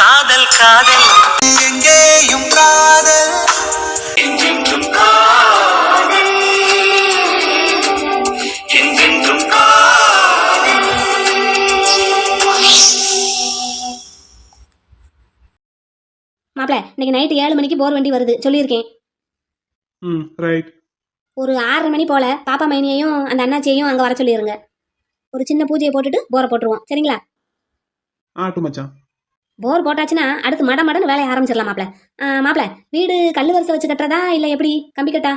காதல் காதல். எங்கேயும் காதல். மாப்பிள இன்னைக்கு நைட்டு ஏழு மணிக்கு போர் வண்டி வருது. சொல்லியிருக்கேன். ம் ரைட் ஒரு ஆறரை மணி போல பாப்பா மைனியையும் அந்த அண்ணாச்சியையும் அங்கே வர சொல்லிடுங்க ஒரு சின்ன பூஜையை போட்டுட்டு போரை போட்டுருவோம். சரிங்களா? ஆட்டு மச்சான். போர் போட்டாச்சுன்னா அடுத்து மட மடன்னு வேலையை ஆரம்பிச்சிடலாம் மாப்பிள. மாப்பிள வீடு கல் வரிசை வச்சு கட்டுறதா இல்லை எப்படி? கம்பி கட்டா?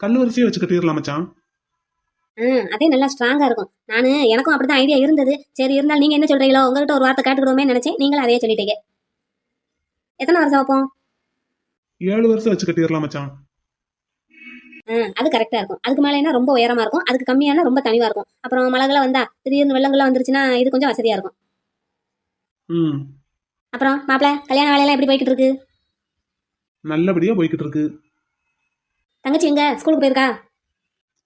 கல் வரிசையை வச்சு கட்டிடலாம் மச்சான். ம் அதே நல்லா ஸ்ட்ராங்காக இருக்கும். நான் எனக்கும் அப்படி தான் ஐடியா இருந்தது. சரி இருந்தாலும் நீங்கள் என்ன சொல்கிறீங்களோ உங்கள்கிட்ட ஒரு வார்த்தை கேட்டுக்கிடுவோமே நினச்சேன். நீங்களும் அதையே சொல்லிட்டீங்க. எத்தனை வருஷம் வைப்போம் ஏழு வருஷம் வச்சு கட்டிடலாம் மச்சான். அது கரெக்டாக இருக்கும். அதுக்கு மேலேனா ரொம்ப உயரமாக இருக்கும்? அதுக்கு கம்மியானா ரொம்ப தனிவாக இருக்கும். அப்புறம் மழைகள்லாம் வந்தா திடீர்னு வெள்ளங்கள்லாம் வந்துருச்சுன்னா இது கொஞ்சம் வசதியாக இருக்கும். ம். அப்புறம் மாப்பிள கல்யாண வேலையெல்லாம் எப்படி போய்கிட்டு இருக்கு நல்லபடியா போய்கிட்டு இருக்கு தங்கச்சி எங்க? ஸ்கூலுக்கு போயிருக்கா?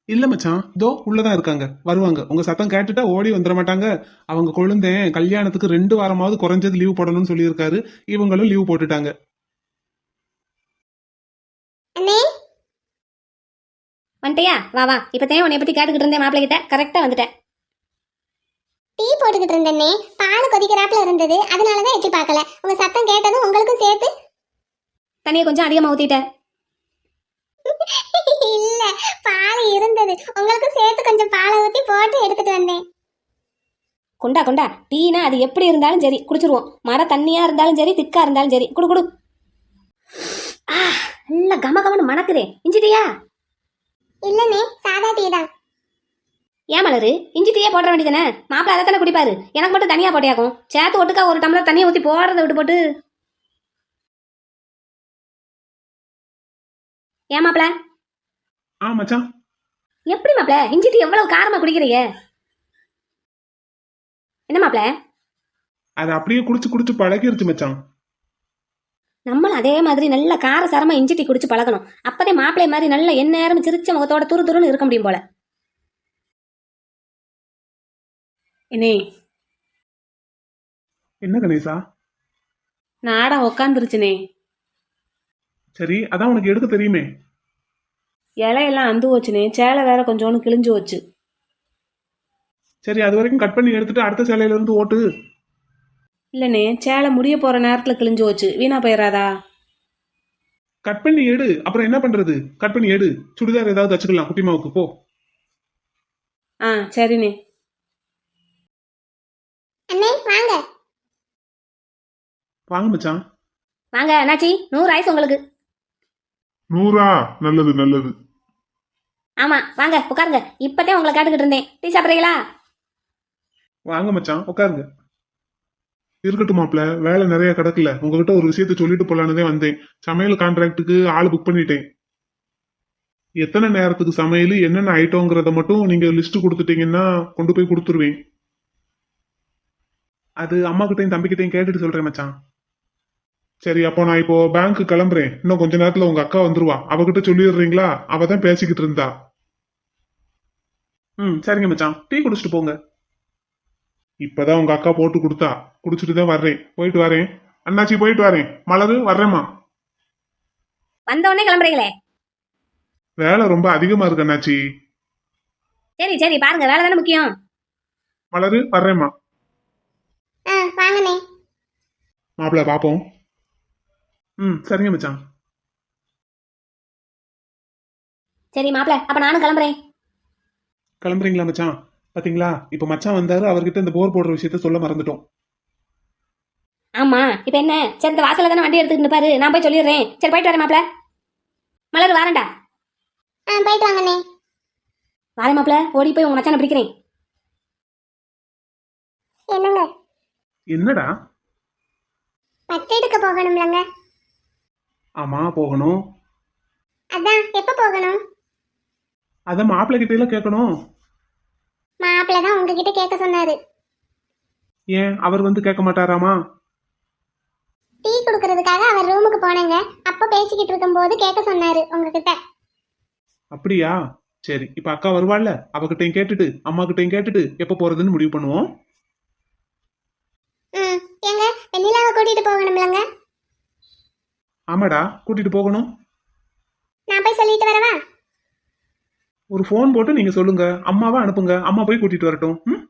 இல்ல மச்சான். இதோ உள்ளதான் இருக்காங்க. வருவாங்க. உங்க சத்தம் கேட்டுட்டா ஓடி வந்துட மாட்டாங்க. அவங்க கொழுந்தேன் கல்யாணத்துக்கு ரெண்டு வாரமாவது குறைஞ்சது லீவ் போடணும்னு சொல்லியிருக்காரு. இவங்களும் லீவ் போட்டுட்டாங்க. அண்ணே? வந்துட்டியா? வா வா. இப்போத்தையும் உன்னை பற்றி கேட்டுக்கிட்டு இருந்தேன் மாப்பிள்ளை கிட்ட கரெக்டாக வந்துட்டேன். டீ போட்டுக்கிட்டு இருந்தேனே. பால் கொதிக்கிறாப்புல இருந்தது. அதனால தான் எட்டி பார்க்கல. உங்க சத்தம் கேட்டதும் உங்களுக்கும் சேர்த்து. தண்ணியை கொஞ்சம் அதிகமாக ஊற்றிட்டேன் இல்ல பால் இருந்தது. உங்களுக்கும் சேர்த்து கொஞ்சம் பாலை ஊத்தி போட்டு எடுத்துட்டு வந்தேன். கொண்டா கொண்டா. டீனா அது எப்படி இருந்தாலும் சரி குடிச்சிருவோம். மர தண்ணியாக இருந்தாலும் சரி திக்கா இருந்தாலும் சரி. குடு குடு. ஆ நல்லா கம கமன்னு மணக்குதே. இஞ்சி டீயா இல்லனே சாதா டீ தான். ஏன் மலரு? இஞ்சி டீயே போட வேண்டியதானே மாப்பிள்ளை அதை தானே குடிப்பாரு. எனக்கு மட்டும் தனியாக போட்டியாக்கும். சேர்த்து ஒட்டுக்கா ஒரு டம்ளர் தண்ணியை ஊற்றி போடுறத விட்டு போட்டு. ஏன் மாப்பிள்ள ஆ மச்சான். எப்படி மாப்பிள்ள இஞ்சி டீ எவ்வளவு காரமா குடிக்கிறீங்க என்ன மாப்பிள்ள அதை அப்படியே குடிச்சு குடிச்சு பழகிருச்சு மச்சான். நம்மளும் அதே மாதிரி நல்ல கார சாரமா இஞ்சி டீ குடிச்சு பழகணும். அப்பதே மாப்பிள்ளை மாதிரி நல்ல எந்நேரம் சிரிச்ச முகத்தோட துரு துருன்னு இருக்க முடியும் போல. என்னே என்ன கணேசா? நாடா உக்காந்துருச்சுனே. சரி அதான் உனக்கு எடுக்க தெரியுமே. இலையெல்லாம் அந்து போச்சுனே சேலை வேற கொஞ்சோண்டு கிழிஞ்சு போச்சு. சரி அது வரைக்கும் கட் பண்ணி எடுத்துட்டு அடுத்த சேலையில இருந்து ஓட்டு. இல்லைண்ணே சேலை முடிய போற நேரத்துல கிழிஞ்சு போச்சு. வீணா போயிடாதா கட் பண்ணி எடு. அப்புறம் என்ன பண்றது? கட் பண்ணி எடு. சுடிதார் ஏதாவது தச்சுக்கலாம் குட்டிமாவுக்கு போ. ஆ சரிண்ணே அண்ணே வாங்க. வாங்க மச்சான். வாங்க அண்ணாச்சி நூறு ஆயிசு உங்களுக்கு. நூறா? நல்லது நல்லது. ஆமா வாங்க உட்காருங்க. இப்பதான் உங்களை கேட்டுக்கிட்டு இருந்தேன். டீ சாப்பிட்றீங்களா? வாங்க மச்சான் உட்காருங்க. இருக்கட்டும் மாப்ள வேலை நிறைய கிடக்கல. உங்ககிட்ட ஒரு விஷயத்த சொல்லிட்டு போலான்னு தான் வந்தேன். சமையல் கான்ட்ராக்டுக்கு ஆள் புக் பண்ணிட்டேன். எத்தனை நேரத்துக்கு சமையல் என்னென்ன ஐட்டம்ங்கிறத மட்டும் நீங்க லிஸ்ட் கொடுத்துட்டீங்கன்னா கொண்டு போய் கொடுத்துருவேன். அது அம்மா கிட்டையும் தம்பிக்கிட்டையும் கேட்டுட்டு சொல்றேன் மச்சான். சரி அப்போ நான் இப்போ பேங்க் கிளம்புறேன். இன்னும் கொஞ்ச நேரத்துல உங்க அக்கா வந்துருவா. அவகிட்ட சொல்லிடுறீங்களா? அவ தான் பேசிக்கிட்டு இருந்தா. ம் சரிங்க மச்சான். டீ குடிச்சிட்டு போங்க. இப்பதான் உங்க அக்கா போட்டு கொடுத்தா. குடிச்சிட்டு தான் வர்றேன். போயிட்டு வரேன். அண்ணாச்சி போயிட்டு வரேன். மலரு வர்றேம்மா. வந்த உடனே கிளம்புறீங்களே? வேலை ரொம்ப அதிகமா இருக்கு அண்ணாச்சி. சரி சரி பாருங்க. வேலை தானே முக்கியம். மலரு வர்றேம்மா ஆ வாங்கண்ணே மாப்பிள்ள பாப்போம். ம் சரிங்க மச்சான். சரி மாப்பிள்ள அப்ப நானும் கிளம்புறேன். கிளம்புறீங்களா மச்சான்? பாத்தீங்களா? இப்ப மச்சான் வந்தாரு அவர்கிட்ட இந்த போர் போடுற விஷயத்த சொல்ல மறந்துட்டோம். ஆமா இப்ப என்ன? சரி இந்த வாசல்ல தானே வண்டி எடுத்துக்கிட்டு பாரு நான் போய் சொல்லிடுறேன். சரி போயிட்டு வரேன் மாப்பிள்ள மலர் வாரேன்டா. ஆ போயிட்டு வாங்கண்ணே வாரேன் மாப்பிள்ள ஓடி போய் உங்க மச்சானை பிடிக்கிறேன். என்னங்க? என்னடா? பட்டு எடுக்க போகணும்லங்க. ஆமா போகணும். அதான் எப்ப போகணும்? அத மாப்பிள்ளை கிட்ட எல்லாம் கேட்கணும். மாப்பிள்ள தான் உங்ககிட்ட கேட்க சொன்னாரு. ஏன் அவர் வந்து கேட்க மாட்டாராமா? டீ குடுக்கறதுக்காக அவர் ரூமுக்கு போனேங்க. அப்ப பேசிக்கிட்டு இருக்கும்போது கேட்க சொன்னாரு உங்ககிட்ட. அப்படியா? சரி இப்ப அக்கா வருவாள்ல? அவகிட்டையும் கேட்டுட்டு அம்மா கிட்டையும் கேட்டுட்டு எப்ப போறதுன்னு முடிவு பண்ணுவோம். கூட்டிட்டு போகணும்லங்க. ஆமாடா கூட்டிட்டு போகணும். நான் போய் சொல்லிட்டு வரவா? ஒரு ஃபோன் போட்டு நீங்க சொல்லுங்க. அம்மாவா அனுப்புங்க. அம்மா போய் கூட்டிட்டு வரட்டும். ம்?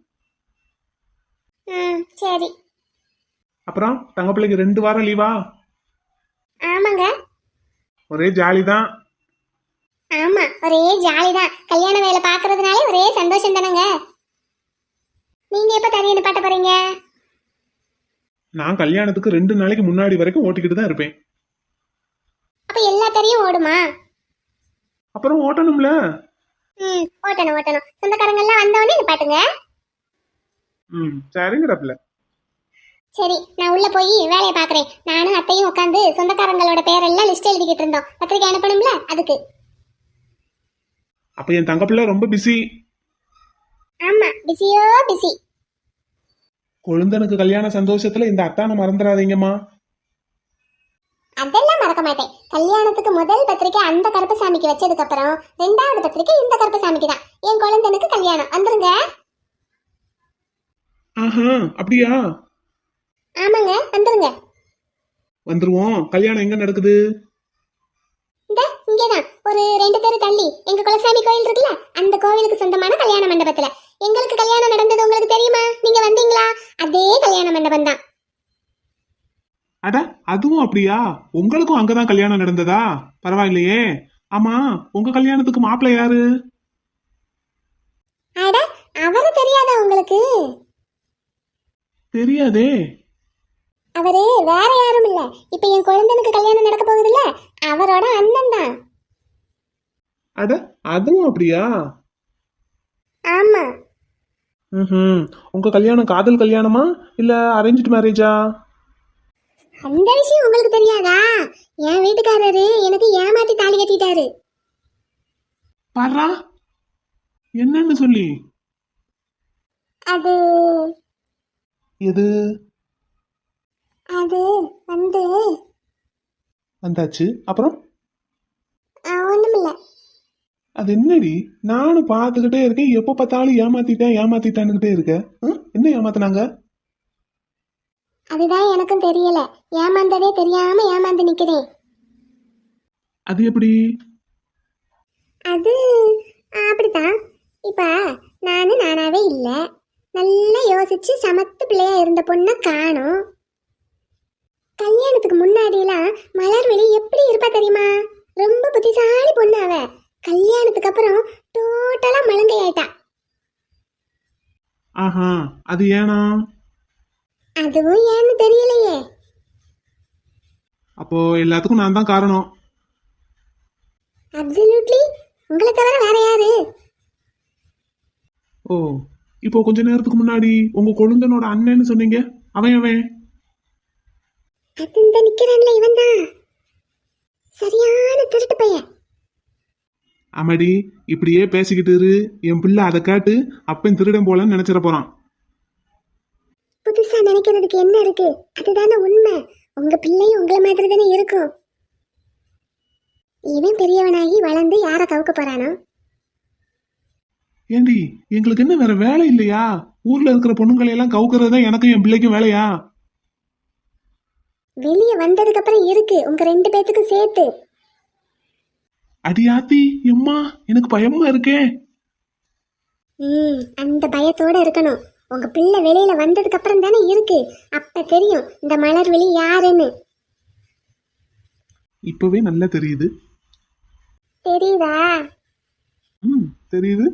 ம் சரி. அப்புறம் தங்க பிள்ளைக்கு ரெண்டு வாரம் லீவா ஆமாங்க. ஒரே ஜாலி தான். ஆமா ஒரே ஜாலி தான். கல்யாண வேலை பார்க்கறதுனால ஒரே சந்தோஷம் தானங்க. நீங்க எப்ப தனியாக பாட்ட போறீங்க? நான் கல்யாணத்துக்கு ரெண்டு நாளைக்கு முன்னாடி வரைக்கும் ஓட்டிக்கிட்டு தான் இருப்பேன். அப்ப எல்லா தறியும் ஓடுமா? அப்புறம் ஓட்டணும்ல? ம் ஓட்டணும் ஓட்டணும். சொந்தக்காரங்க எல்லாம் வந்தவொடனே பாட்டுங்க ம் சரிங்கடப்ல சரி நான் உள்ள போய் வேலையை பார்க்கறேன் நானும் அத்தையும் உட்காந்து சொந்தக்காரங்களோட பேரெல்லாம் லிஸ்ட் எழுதிக்கிட்டு இருந்தோம். பத்திரிக்கை அனுப்பணும்ல அதுக்கு. அப்ப என் தங்க பிள்ளை ரொம்ப பிஸி ஆமா பிஸியோ பிஸி கொழுந்தனுக்கு கல்யாண சந்தோஷத்துல இந்த அத்தானை மறந்துடாதீங்கம்மா. அதெல்லாம் மறக்க மாட்டேன். கல்யாணத்துக்கு முதல் பத்திரிக்கை அந்த கருப்பசாமிக்கு வச்சதுக்கு அப்புறம் ரெண்டாவது பத்திரிக்கை இந்த கருப்பசாமிக்கு தான். என் குழந்தைனுக்கு கல்யாணம். வந்துருங்க. ஆஹா அப்படியா? ஆமாங்க வந்துருங்க. வந்துருவோம். கல்யாணம் எங்க நடக்குது? இந்த இங்கேதான். ஒரு ரெண்டு தெரு தள்ளி. எங்க குலசாமி கோயில் இருக்குல்ல அந்த கோவிலுக்கு சொந்தமான கல்யாண மண்டபத்துல. எங்களுக்கு கல்யாணம் நடந்தது உங்களுக்கு தெரியுமா? நீங்க வந்தீங்களா? அதே கல்யாண மண்டபம் தான். அட அதுவும் அப்படியா? உங்களுக்கும் அங்கதான் கல்யாணம் நடந்ததா? பரவாயில்லையே. ஆமா உங்க கல்யாணத்துக்கு மாப்பிள்ளை யாரு? அட அவரு தெரியாதா உங்களுக்கு? தெரியாதே. அவரு வேற யாரும் இல்ல. இப்ப என் குழந்தைனுக்கு கல்யாணம் நடக்க போகுது இல்ல அவரோட அண்ணன் தான். அட அதுவும் அப்படியா? ஆமா. ம் உங்க கல்யாணம் காதல் கல்யாணமா இல்ல அரேஞ்ச்டு மேரேஜா அந்த விஷயம் உங்களுக்கு தெரியாதா? என் வீட்டுக்காரரு எனக்கு ஏமாத்தி தாலி கட்டிட்டாரு. பாரா என்னன்னு சொல்லி? அது எது? அது வந்து வந்தாச்சு. அப்புறம்? ஒண்ணுமில்ல. அது என்னடி? நானும் பார்த்துக்கிட்டே இருக்கேன். எப்போ பார்த்தாலும் ஏமாத்திட்டேன் ஏமாத்திட்டான்னுகிட்டே இருக்க? என்ன ஏமாத்துனாங்க? அதுதான் எனக்கும் தெரியல. ஏமாந்ததே தெரியாம ஏமாந்து நிக்கிறேன். அது எப்படி? அது அப்படித்தான். இப்ப நானு நானாவே இல்ல. நல்லா யோசிச்சு சமத்து பிள்ளையா இருந்த பொண்ணை காணோம். கல்யாணத்துக்கு முன்னாடிலாம் மலர்விழி எப்படி இருப்பா தெரியுமா? ரொம்ப புத்திசாலி பொண்ணு அவ. கல்யாணத்துக்கு அப்புறம் டோட்டலா மலங்கை ஆயிட்டா ஆஹா அது ஏனா? அதுவும் ஏன்னு தெரியலையே. அப்போ எல்லாத்துக்கும் நான் தான் காரணம். அப்சல்யூட்லி உங்களை தவிர வேற யாரு? ஓ இப்போ கொஞ்ச நேரத்துக்கு முன்னாடி உங்க கொழுந்தனோட அண்ணன்னு சொன்னீங்க. அவன் அவன் அது இந்த நிக்கிறான்ல இவன் தான் அமடி இப்படியே பேசிக்கிட்டு இரு. என் பிள்ளை அதை கேட்டு அப்பன் திருடன் போலன்னு நினைச்சிட போறான். புதுசா நினைக்கிறதுக்கு என்ன இருக்கு? அதுதானே உண்மை. உங்க பிள்ளையும் உங்களை மாதிரி தானே இருக்கும். இவன் பெரியவனாகி வளர்ந்து யாரை கவுக்க போறானோ? ஏண்டி எங்களுக்கு என்ன வேற வேலை இல்லையா? ஊர்ல இருக்கிற பொண்ணுங்களை எல்லாம் கவுக்குறதா எனக்கும் என் பிள்ளைக்கும் வேலையா? வெளியே வந்ததுக்கு அப்புறம் இருக்கு. உங்க ரெண்டு பேத்துக்கும் சேர்த்து. அடியாத்தி எம்மா எனக்கு பயமா இருக்கே. ம் அந்த பயத்தோட இருக்கணும். உங்க பிள்ளை வெளியில வந்ததுக்கு அப்புறம் தானே இருக்கு. அப்ப தெரியும் இந்த மலர் வெளி யாருன்னு. இப்பவே நல்லா தெரியுது. தெரியுதா? ம் தெரியுது.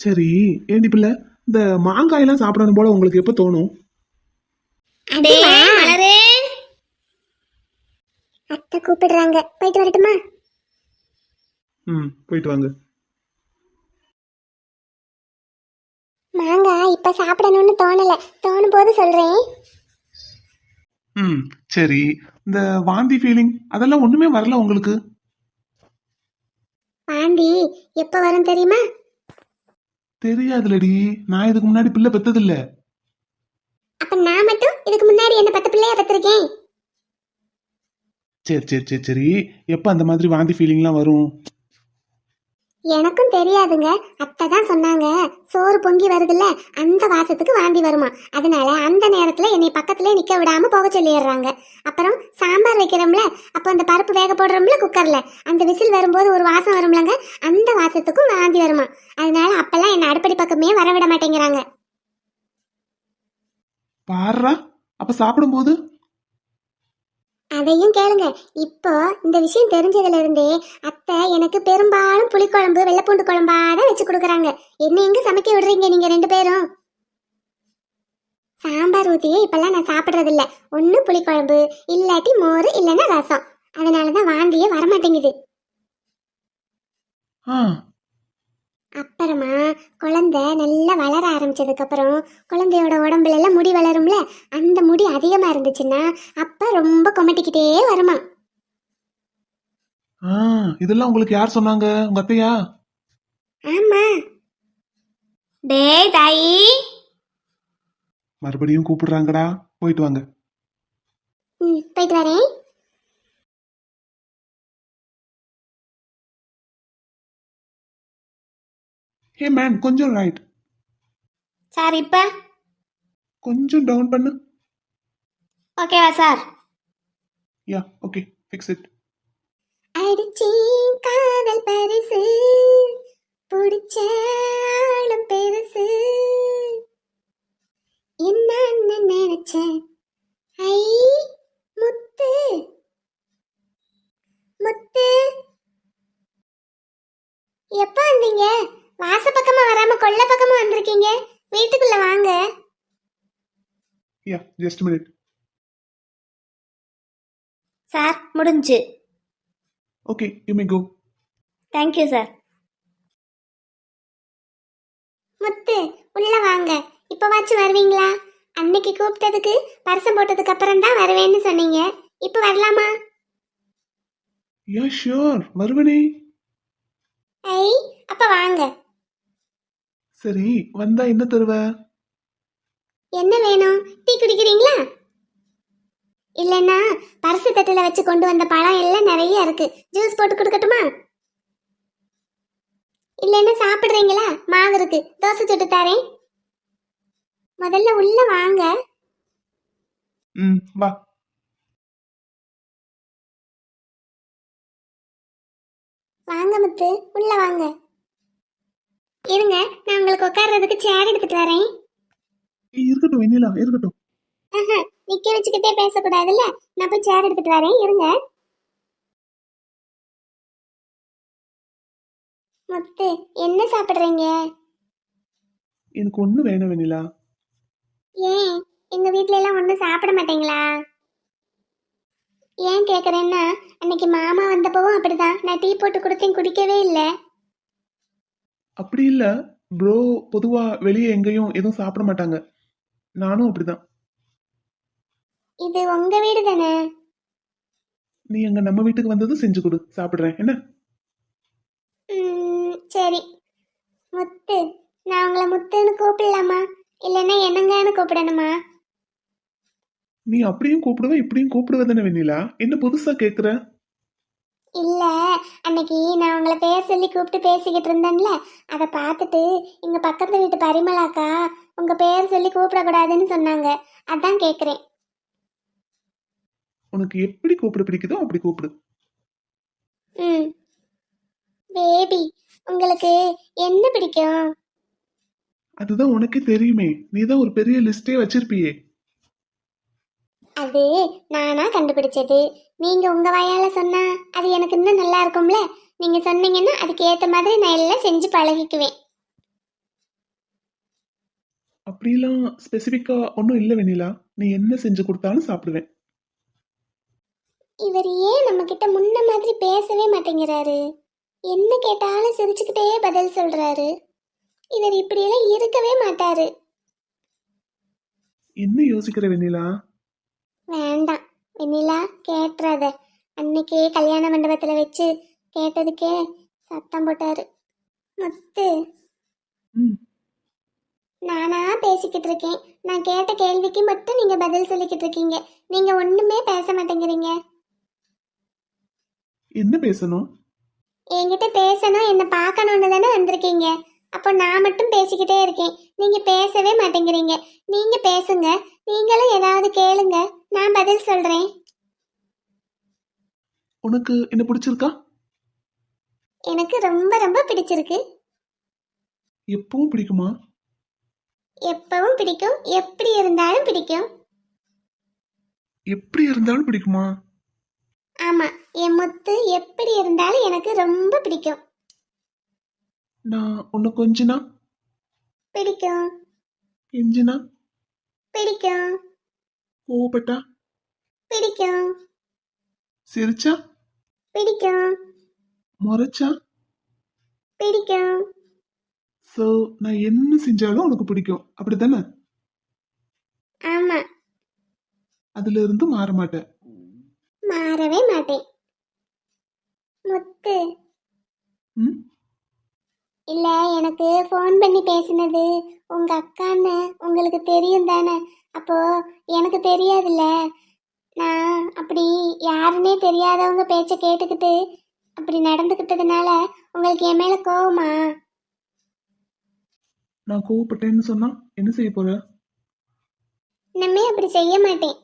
சரி ஏண்டி பிள்ளை இந்த மாங்காயெல்லாம் சாப்பிடணும் போல உங்களுக்கு எப்போ தோணும்? மலரே. அத்தை கூப்பிடுறாங்க. போயிட்டு வரட்டுமா? ம் போயிட்டு வாங்க. மாங்காய் இப்ப சாப்பிடணும்னு தோணல. தோணும் போது சொல்றேன். ம் சரி. இந்த வாந்தி ஃபீலிங் அதெல்லாம் ஒண்ணுமே வரல உங்களுக்கு? பாண்டி எப்ப வரும் தெரியுமா? தெரியாதுலடி. நான் இதுக்கு முன்னாடி பிள்ளை பெத்ததில்ல. அப்ப நான் மட்டும் இதுக்கு முன்னாடி என்ன பத்து பிள்ளையா பத்திருக்கேன்? சரி சரி சரி சரி. எப்போ அந்த மாதிரி வாந்தி ஃபீலிங்லாம் வரும்? எனக்கும் தெரியாதுங்க. அத்தை தான் சொன்னாங்க. சோறு பொங்கி வருதுல்ல அந்த வாசத்துக்கு வாந்தி வருமா. அதனால அந்த நேரத்துல என்னை பக்கத்துல நிக்க விடாம போக சொல்லிடுறாங்க. அப்புறம் சாம்பார் வைக்கிறோம்ல அப்போ அந்த பருப்பு வேக போடுறோம்ல குக்கர்ல அந்த விசில் வரும்போது ஒரு வாசம் வரும்லங்க அந்த வாசத்துக்கும் வாந்தி வருமா. அதனால அப்பெல்லாம் என்ன அடுப்படி பக்கமே வர விட மாட்டேங்கிறாங்க. பாருடா அப்ப சாப்பிடும்போது அதையும் கேளுங்க. இப்போ இந்த விஷயம் தெரிஞ்சதுல இருந்தே அத்தை எனக்கு பெரும்பாலும் புளிக்குழம்பு வெள்ளைப்பூண்டு குழம்பா தான் வச்சு கொடுக்குறாங்க. என்ன எங்க சமைக்க விடுறீங்க நீங்க ரெண்டு பேரும்? சாம்பார் ஊத்தியே இப்பெல்லாம் நான் சாப்பிட்றது ஒன்று புளிக்குழம்பு இல்லாட்டி மோர் இல்லைன்னா ரசம். அதனாலதான் வாந்தியே வரமாட்டேங்குது. ஆ அப்புறமா குழந்தை நல்லா வளர ஆரம்பிச்சதுக்கு அப்புறம் குழந்தையோட உடம்புல எல்லாம் முடி வளரும்ல அந்த முடி அதிகமா இருந்துச்சுன்னா அப்ப ரொம்ப கொமட்டிக்கிட்டே வருமா? ஆ இதெல்லாம் உங்களுக்கு யார் சொன்னாங்க? உங்க அத்தையா? ஆமா. டேய் தாயி. மறுபடியும் கூப்பிடுறாங்கடா. போயிட்டு வாங்க. ம் போயிட்டு வரேன். ஹே மேன் கொஞ்சம் ரைட் சார் இப்போ? கொஞ்சம் டவுன் பண்ணு. ஓகேவா sir yeah okay fix it அடிச்சேன் காதல் பரிசு பிடிச்ச ஆளும் பெருசு. என்னன்னு நினைச்சேன். ஐ முத்து. முத்து. எப்போ வந்தீங்க? வாச பக்கமா வராம கொல்ல பக்கமா வந்திருக்கீங்க. வீட்டுக்குள்ள வாங்க. யா ஜஸ்ட் மினிட் சார் முடிஞ்சு. Okay you may go thank you sir Muthu உள்ள வாங்க. இப்பவாச்சும் வருவீங்களா? அன்னைக்கு கூப்பிட்டதுக்கு பரிசம் போட்டதுக்கு அப்புறம் தான் வருவேன்னு சொன்னீங்க. இப்போ வரலாமா? Yeah sure வருவனே. ஐ அப்ப வாங்க. சரி வந்தா என்ன தருவ? என்ன வேணும்? டீ குடிக்கிறீங்களா? இல்லைன்னா பரிசு தட்டுல வச்சு கொண்டு வந்த பழம் எல்லாம் நிறைய இருக்கு. ஜூஸ் போட்டு கொடுக்கட்டுமா? இல்லைன்னா சாப்பிடுறீங்களா? மாவு இருக்கு. தோசை சுட்டு தரேன். முதல்ல உள்ள வாங்க. ம் வா. வாங்க முத்து உள்ள வாங்க. இருங்க நான் உங்களுக்கு உட்கார்றதுக்கு சேர் எடுத்துட்டு வரேன். இருக்கட்டும் வெண்ணிலா இருக்கட்டும். ஆஹா, நிக்க வச்சுக்கிட்டே பேசக்கூடாதுல்ல? நான் போய் சேர் எடுத்துட்டு வரேன் இருங்க. முத்து என்ன சாப்பிடுறீங்க? எனக்கு ஒண்ணு வேணும் வெண்ணிலா. ஏன்? எங்க வீட்ல எல்லாம் ஒண்ணும் சாப்பிட மாட்டீங்களா? ஏன் கேக்குறேன்னா அன்னைக்கு மாமா வந்தப்பவும் அப்படிதான். நான் டீ போட்டு கொடுத்தேன் குடிக்கவே இல்லை. அப்படி இல்ல ப்ரோ பொதுவா வெளியே எங்கேயும் எதுவும் சாப்பிட மாட்டாங்க. நானும் அப்படிதான். இது உங்க வீடு தானே? நீ எங்க நம்ம வீட்டுக்கு வந்ததும் செஞ்சு கொடு சாப்பிடுறேன். என்ன? ம், சரி. முத்து நான் உங்களை முத்துன்னு கூப்பிடலாமா? இல்லைன்னா என்னங்கன்னு கூப்பிடணுமா? நீ அப்படியும் கூப்பிடுவ இப்படியும் கூப்பிடுவ தானே வெண்ணிலா? என்ன புதுசா கேக்குற? இல்ல அன்னைக்கு நான் உங்களை பேர் சொல்லி கூப்பிட்டு பேசிக்கிட்டு இருந்தேன்ல அதை பார்த்துட்டு எங்க பக்கத்து வீட்டு பரிமளாக்கா உங்க பேர் சொல்லி கூப்பிடக்கூடாதுன்னு சொன்னாங்க. அதான் கேக்குறேன். உனக்கு எப்படி கூப்பிட பிடிக்குதோ அப்படி கூப்பிடு. ம். பேபி உங்களுக்கு என்ன பிடிக்கும்? அதுதான் உனக்கே தெரியுமே. நீ தான் ஒரு பெரிய லிஸ்டே வச்சிருப்பியே. அது நானா கண்டுபிடிச்சது? நீங்க உங்க வாயால சொன்னா அது எனக்கு இன்னும் நல்லா இருக்கும்ல? நீங்க சொன்னீங்கன்னா அதுக்கு ஏத்த மாதிரி நான் எல்லாம் செஞ்சு பழகிக்குவேன். அப்படிலாம் ஸ்பெசிஃபிக்கா ஒன்றும் இல்லை வெண்ணிலா. நீ என்ன செஞ்சு கொடுத்தாலும் சாப்பிடுவேன். இவர் ஏன் நம்ம கிட்ட முன்ன மாதிரி பேசவே மாட்டேங்கிறாரு? என்ன கேட்டாலும் சிரிச்சுக்கிட்டே பதில் சொல்றாரு. இவர் இப்படியெல்லாம் இருக்கவே மாட்டாரு. என்ன யோசிக்கிற வெண்ணிலா? வேண்டாம். வெண்ணிலா கேட்டுறாத. அன்னைக்கே கல்யாண மண்டபத்துல வச்சு கேட்டதுக்கே சத்தம் போட்டாரு. முத்து. ம். நானா பேசிக்கிட்டு இருக்கேன். நான் கேட்ட கேள்விக்கு மட்டும் நீங்க பதில் சொல்லிக்கிட்டு இருக்கீங்க. நீங்க ஒண்ணுமே பேச மாட்டேங்கிறீங்க. என்ன பேசணும்? என்கிட்ட பேசணும் என்ன பார்க்கணும்னு தானே வந்திருக்கீங்க. அப்போ நான் மட்டும் பேசிக்கிட்டே இருக்கேன். நீங்க பேசவே மாட்டேங்கிறீங்க. நீங்க பேசுங்க. நீங்களும் ஏதாவது கேளுங்க. நான் பதில் சொல்றேன். உனக்கு என்ன பிடிச்சிருக்கா? எனக்கு ரொம்ப ரொம்ப பிடிச்சிருக்கு. எப்பவும் பிடிக்குமா? எப்பவும் பிடிக்கும். எப்படி இருந்தாலும் பிடிக்கும். எப்படி இருந்தாலும் பிடிக்குமா? ஆமா. என் முத்து எப்படி இருந்தாலும் எனக்கு ரொம்ப பிடிக்கும். நான் உன்னை கொஞ்சினா? பிடிக்கும். கெஞ்சினா? பிடிக்கும். கோவப்பட்டா? பிடிக்கும். சிரிச்சா? பிடிக்கும். முறைச்சா? பிடிக்கும். ஸோ நான் என்ன செஞ்சாலும் உனக்கு பிடிக்கும். அப்படித்தானே? ஆமா. அதுல இருந்து மாற மாட்டேன். மாறவே மாட்டேன். முத்து. ம்? இல்ல எனக்கு ஃபோன் பண்ணி பேசினது உங்க அக்கான்னு உங்களுக்கு தெரியும் தானே? அப்போ எனக்கு தெரியாதுல்ல. நான் அப்படி யாருன்னே தெரியாதவங்க பேச்ச கேட்டுக்கிட்டு அப்படி நடந்துக்கிட்டதுனால உங்களுக்கு என் மேல கோவமா? நான் கோவப்பட்டேன்னு சொன்னா என்ன செய்ய போற? இனிமே அப்படி செய்ய மாட்டேன்.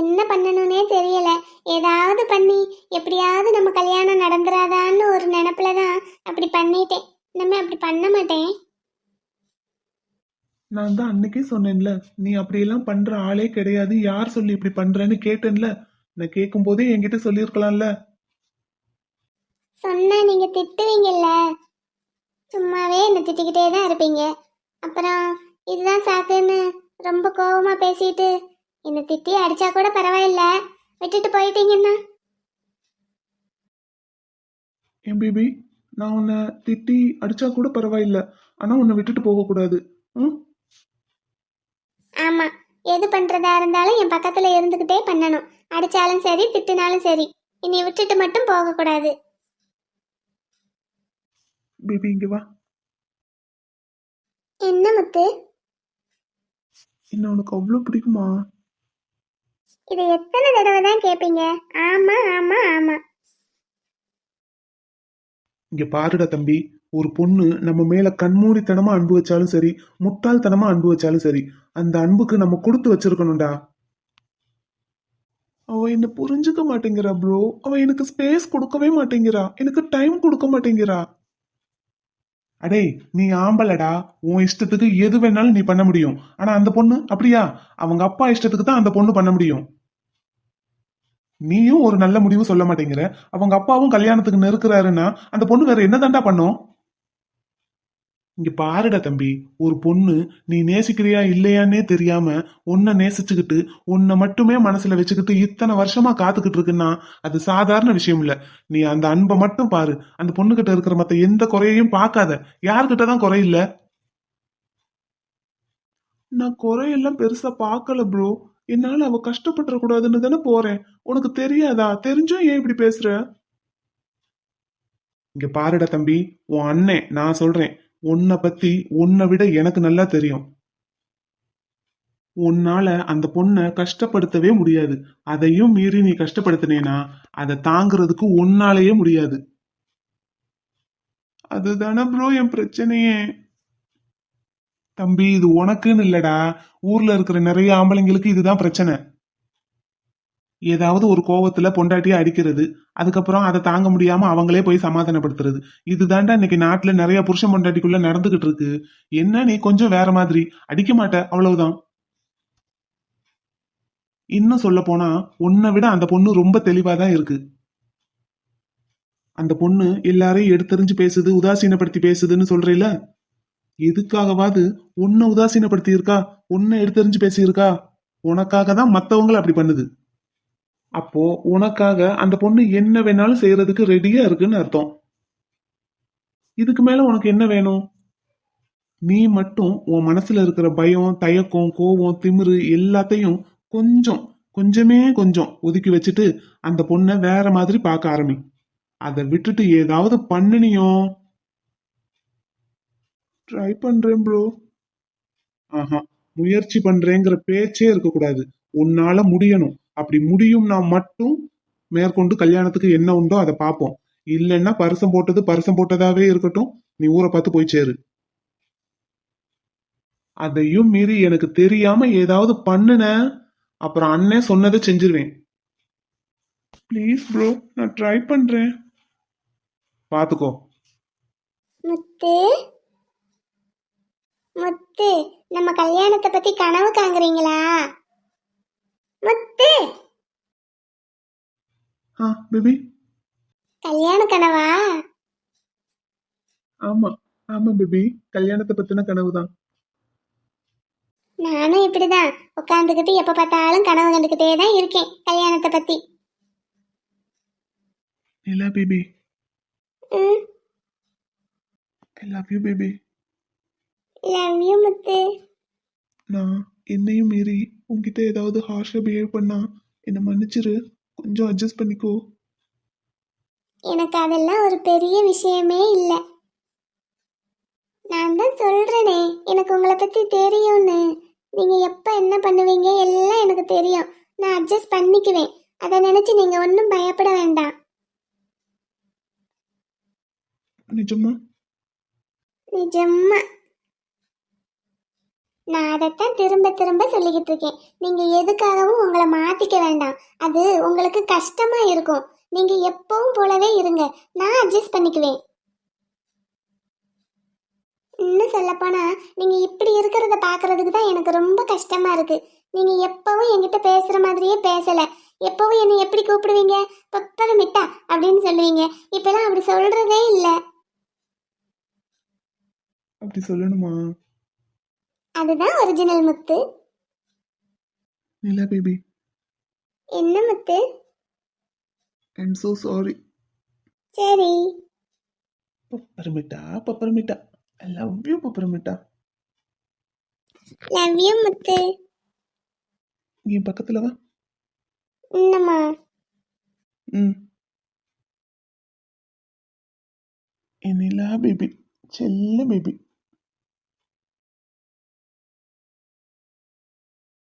என்ன பண்ணணும்னே தெரியல. ஏதாவது பண்ணி எப்படியாவது நம்ம கல்யாணம் நடந்துராதான்னு ஒரு நினப்புல தான் அப்படி பண்ணிட்டேன். இனிமே அப்படி பண்ண மாட்டேன். நான் தான் அன்னைக்கே சொன்னேன்ல நீ அப்படியெல்லாம் பண்ற ஆளே கிடையாது. யார் சொல்லி இப்படி பண்றேன்னு கேட்டேன்ல. நான் கேட்கும் போதே என்கிட்ட சொல்லியிருக்கலாம்ல. சொன்னா நீங்க திட்டுவீங்கல்ல. சும்மாவே என்ன திட்டிக்கிட்டே தான் இருப்பீங்க. அப்புறம் இதுதான் சாக்குன்னு ரொம்ப கோவமா பேசிட்டு என்னை திட்டி அடிச்சா கூட பரவாயில்ல. விட்டுட்டு போயிட்டீங்கன்னா. என் பேபி நான் உன்னை திட்டி அடிச்சா கூட பரவாயில்ல. ஆனா உன்னை விட்டுட்டு போக கூடாது. ம்? ஆமா எது பண்றதா இருந்தாலும் என் பக்கத்துல இருந்துகிட்டே பண்ணணும். அடிச்சாலும் சரி திட்டினாலும் சரி. இனி விட்டுட்டு மட்டும் போக கூடாது. பேபி இங்க வா. என்ன முத்து? என்ன உனக்கு அவ்வளோ பிடிக்குமா? இதை எத்தனை தடவை தான் கேட்பீங்க ஆமா ஆமா ஆமா. இங்க பாருடா தம்பி ஒரு பொண்ணு நம்ம மேல கண்மூடித்தனமா அன்பு வச்சாலும் சரி முட்டாள்தனமா அன்பு வச்சாலும் சரி அந்த அன்புக்கு நம்ம கொடுத்து வச்சிருக்கணும்டா. அவ என்ன புரிஞ்சுக்க மாட்டேங்கிறா ப்ரோ அவ எனக்கு ஸ்பேஸ் கொடுக்கவே மாட்டேங்கிறா. எனக்கு டைம் கொடுக்க மாட்டேங்கிறா. அடே நீ ஆம்பலடா உன் இஷ்டத்துக்கு எது வேணாலும் நீ பண்ண முடியும். ஆனா அந்த பொண்ணு அப்படியா? அவங்க அப்பா இஷ்டத்துக்கு தான் அந்த பொண்ணு பண்ண முடியும். நீயும் ஒரு நல்ல முடிவு சொல்ல மாட்டேங்கிற. அவங்க அப்பாவும் கல்யாணத்துக்கு நெருக்கிறாருன்னா அந்த பொண்ணு வேற என்னதான்டா பண்ணும்? இங்க பாருடா தம்பி ஒரு பொண்ணு நீ நேசிக்கிறியா இல்லையான்னே தெரியாம உன்னை நேசிச்சுக்கிட்டு உன்னை மட்டுமே மனசுல வச்சுக்கிட்டு இத்தனை வருஷமா காத்துக்கிட்டு இருக்குன்னா அது சாதாரண விஷயம் இல்ல. நீ அந்த அன்பை மட்டும் பாரு. அந்த பொண்ணுகிட்ட இருக்கிற மத்த எந்த குறையையும் பார்க்காத. யாருக்கிட்ட தான் குறையில்ல நான் குறையெல்லாம் பெருசா பார்க்கல ப்ரோ என்னால அவ கஷ்டப்பட்டுற கூடாதுன்னு தானே போறேன். உனக்கு தெரியாதா? தெரிஞ்சும் ஏன் இப்படி பேசுற? இங்க பாருடா தம்பி உன் அண்ணன் நான் சொல்றேன். உன்னை பத்தி உன்னை விட எனக்கு நல்லா தெரியும். உன்னால அந்த பொண்ணை கஷ்டப்படுத்தவே முடியாது. அதையும் மீறி நீ கஷ்டப்படுத்தினேனா? அதை தாங்குறதுக்கு உன்னாலேயே முடியாது. அதுதானே ப்ரோ என் பிரச்சனையே. தம்பி இது உனக்குன்னு இல்லடா. ஊர்ல இருக்கிற நிறைய ஆம்பளைங்களுக்கு இதுதான் பிரச்சனை. ஏதாவது ஒரு கோவத்துல பொண்டாட்டியை அடிக்கிறது அதுக்கப்புறம் அதை தாங்க முடியாம அவங்களே போய் சமாதானப்படுத்துறது. இதுதான்டா இன்னைக்கு நாட்டுல நிறைய புருஷன் பொண்டாட்டிக்குள்ள நடந்துகிட்டு இருக்கு. என்ன நீ கொஞ்சம் வேற மாதிரி? அடிக்க மாட்ட அவ்வளவுதான். இன்னும் சொல்ல போனா உன்னை விட அந்த பொண்ணு ரொம்ப தெளிவா தான் இருக்கு. அந்த பொண்ணு எல்லாரையும் எடுத்தறிஞ்சு பேசுது உதாசீனப்படுத்தி பேசுதுன்னு சொல்றீல எதுக்காகவாது உன்னை உதாசீனப்படுத்தியிருக்கா? உன்னை எடுத்தறிஞ்சு பேசியிருக்கா? உனக்காக தான் மற்றவங்களை அப்படி பண்ணுது. அப்போ உனக்காக அந்த பொண்ணு என்ன வேணாலும் செய்யறதுக்கு ரெடியா இருக்குன்னு அர்த்தம். இதுக்கு மேல உனக்கு என்ன வேணும்? நீ மட்டும் உன் மனசுல இருக்கிற பயம் தயக்கம் கோவம் திமிரு எல்லாத்தையும் கொஞ்சம் கொஞ்சமே கொஞ்சம் ஒதுக்கி வச்சுட்டு அந்த பொண்ணை வேற மாதிரி பார்க்க ஆரம்பி. அதை விட்டுட்டு ஏதாவது பண்ணினியோ? ட்ரை பண்றேன் ப்ரோ ஆஹா முயற்சி பண்றேங்கிற பேச்சே இருக்கக்கூடாது. உன்னால முடியணும். அப்படி முடியும்னா மட்டும் மேற்கொண்டு கல்யாணத்துக்கு என்ன உண்டோ அதை பார்ப்போம். இல்லைன்னா பரிசம் போட்டது பரிசம் போட்டதாவே இருக்கட்டும். நீ ஊரை பார்த்து போய் சேரு. அதையும் மீறி எனக்கு தெரியாம ஏதாவது பண்ணுன அப்புறம் அண்ணே சொன்னதை செஞ்சிருவேன். ப்ளீஸ் ப்ரோ நான் ட்ரை பண்றேன். பாத்துக்கோ முத்து? முத்து நம்ம கல்யாணத்தை பத்தி கனவு காங்குறீங்களா முத்து! ஆ பேபி. கல்யாண கனவா? ஆமா ஆமா பேபி. கல்யாணத்தை பத்தின கனவுதான். நானும் இப்படிதான். உட்காந்துக்கிட்டு எப்ப பார்த்தாலும் கனவு கண்டுக்கிட்டே தான் இருக்கேன் கல்யாணத்தை பத்தி. நிலா பேபி ம். I love you baby love you Muthu. நான் என்னையும் மீறி உன்கிட்ட ஏதாவது ஹார்ஷா பிஹேவ் பண்ணா என்னை மன்னிச்சிரு. கொஞ்சம் அட்ஜஸ்ட் பண்ணிக்கோ. எனக்கு அதெல்லாம் ஒரு பெரிய விஷயமே இல்லை. நான் தான் சொல்றேனே எனக்கு உங்களை பத்தி தெரியும்னு. நீங்க எப்ப என்ன பண்ணுவீங்க எல்லாம் எனக்கு தெரியும். நான் அட்ஜஸ்ட் பண்ணிக்குவேன். அதை நினைச்சு நீங்க ஒன்றும் பயப்பட வேண்டாம். நிஜமா? நிஜமா நான் அதைத்தான் திரும்ப திரும்ப சொல்லிக்கிட்டு இருக்கேன். நீங்கள் எதுக்காகவும் உங்களை மாற்றிக்க வேண்டாம். அது உங்களுக்கு கஷ்டமாக இருக்கும். நீங்கள் எப்பவும் போலவே இருங்க. நான் அட்ஜஸ்ட் பண்ணிக்குவேன். இன்னும் சொல்லப்போனா நீங்கள் இப்படி இருக்கிறத பார்க்குறதுக்கு தான் எனக்கு ரொம்ப கஷ்டமாக இருக்குது நீங்கள் எப்போவும் என்கிட்ட பேசுகிற மாதிரியே பேசலை. எப்போவும் என்னை எப்படி கூப்பிடுவீங்க? பப்பரம் மிட்டா அப்படின்னு சொல்லுவீங்க. இப்போலாம் அப்படி சொல்கிறதே இல்லை. அப்படி சொல்லணுமா? அதுதான் ஒரிஜினல் முத்து. நிலா பேபி என்ன முத்து? ஐம் so சாரி சரி. பப்பரமிட்டா பப்பரமிட்டா. I love you பப்பரமிட்டா. Love you Muthu. நீ பக்கத்துல வா. என்னம்மா ம். நிலா பேபி செல்ல பேபி